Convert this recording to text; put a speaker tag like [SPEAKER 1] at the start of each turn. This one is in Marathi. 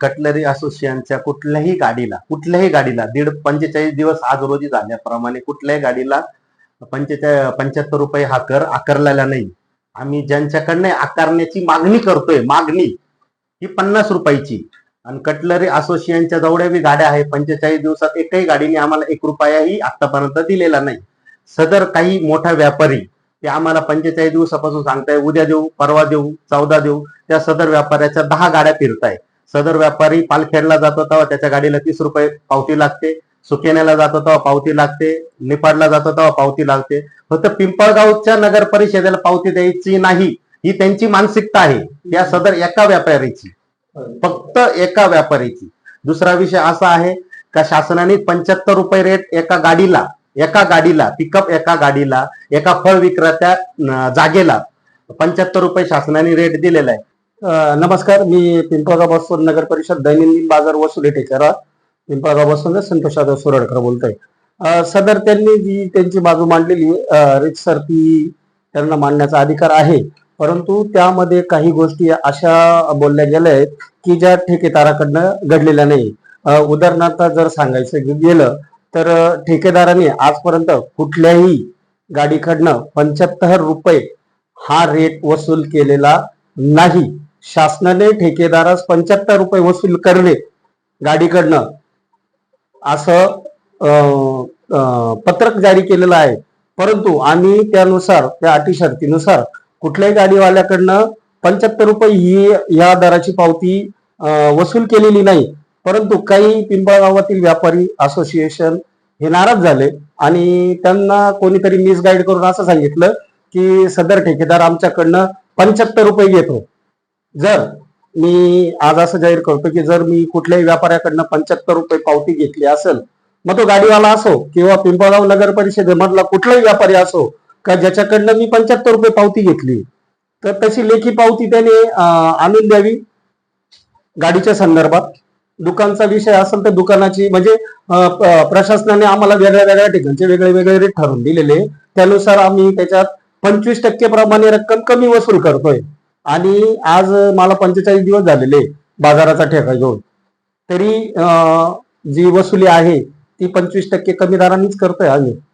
[SPEAKER 1] कटलरी असोसिएशनच्या कुठल्याही गाडीला कुठल्याही गाडीला दीड पंचेचाळीस दिवस आज रोजी झाल्याप्रमाणे कुठल्याही गाडीला पंचेचाळीस पंच्याहत्तर रुपये हा कर आकारलेला नाही. आम्ही ज्यांच्याकडनं आकारण्याची मागणी करतोय मागणी ही पन्नास रुपयाची. आणि कटलरी असोसिएशनच्या जेवढ्या बी गाड्या आहेत पंचेचाळीस दिवसात एकही गाडीने आम्हाला एक रुपयाही आतापर्यंत दिलेला नाही. सदर काही मोठा व्यापारी ते आम्हाला पंचेचाळीस दिवसापासून सांगताय उद्या देऊ परवा देऊ चौदा देऊ त्या सदर व्यापाऱ्याच्या दहा गाड्या फिरताय सदर व्यापारी पालखेडला जातो तेव्हा त्याच्या गाडीला तीस रुपये पावती लागते. सुकेण्याला जातो तेव्हा पावती लागते. निपाडला जातो तेव्हा पावती लागते. फक्त पिंपळगावच्या नगर परिषदेला पावती द्यायची नाही ही त्यांची मानसिकता आहे. या सदर एका व्यापाऱ्याची फक्त एका व्यापाऱ्याची. दुसरा विषय असा आहे का शासनाने पंच्याहत्तर रुपये रेट एका गाडीला एका गाडीला पिकअप एका गाडीला एका फळ विक्रेत्या जागेला पंच्याहत्तर रुपये शासनाने रेट दिलेला आहे.
[SPEAKER 2] नमस्कार मी पिंपळगाव बसवंत नगर परिषद दैनंदिन बाजार वसुली ठेकेदार पिंपळगाव बसवंत संतोष यादव सुरडकर बोलतोय. सदर त्यांनी जी त्यांची बाजू मांडलेली रितसर ती त्यांना मांडण्याचा अधिकार आहे. परंतु त्यामध्ये काही गोष्टी अशा बोलल्या गेल्या आहेत की ज्या ठेकेदाराकडनं घडलेल्या नाही. उदाहरणार्थ जर सांगायचं गेलं तर ठेकेदाराने आजपर्यंत कुठल्याही गाडीकडनं पंच्याहत्तर रुपये हा रेट वसूल केलेला नाही. शासनाने ठेकेदारास पंच्याहत्तर रुपये वसूल करणे गाडीकडनं असं पत्रक जारी केलेलं आहे. परंतु आम्ही त्यानुसार त्या अटी शर्तीनुसार कुठल्याही गाडीवाल्याकडनं पंच्याहत्तर रुपये ही या दराची पावती वसूल केलेली नाही. परंतु काही पिंपळगावातील व्यापारी असोसिएशन हे नाराज झाले आणि त्यांना कोणीतरी मिसगाईड करून असं सांगितलं की सदर ठेकेदार आमच्याकडनं पंच्याहत्तर रुपये घेतो. जर मी आज असं जाहीर करतो की जर मी कुठल्याही व्यापाऱ्याकडनं पंच्याहत्तर रुपये पावती घेतली असेल मग तो गाडीवाला असो किंवा पिंपळगाव नगर परिषदेमधला कुठलाही व्यापारी असो का ज्याच्याकडनं मी पंच्याहत्तर रुपये पावती घेतली तर तशी लेखी पावती त्याने आणून द्यावी. गाडीच्या संदर्भात दुकानचा विषय असेल तर दुकानाची म्हणजे प्रशासनाने आम्हाला वेगळ्या वेगळ्या ठिकाणचे वेगळे वेगळे रेट ठरवून दिलेले. त्यानुसार आम्ही त्याच्यात पंचवीस टक्के प्रमाणे रक्कम कमी वसूल करतोय. आणि आज मला पंचेचाळीस दिवस झालेले बाजाराचा ठेका घेऊन. तरी जी वसुली आहे ती पंचवीस टक्के कमी दरानेच करतोय आम्ही.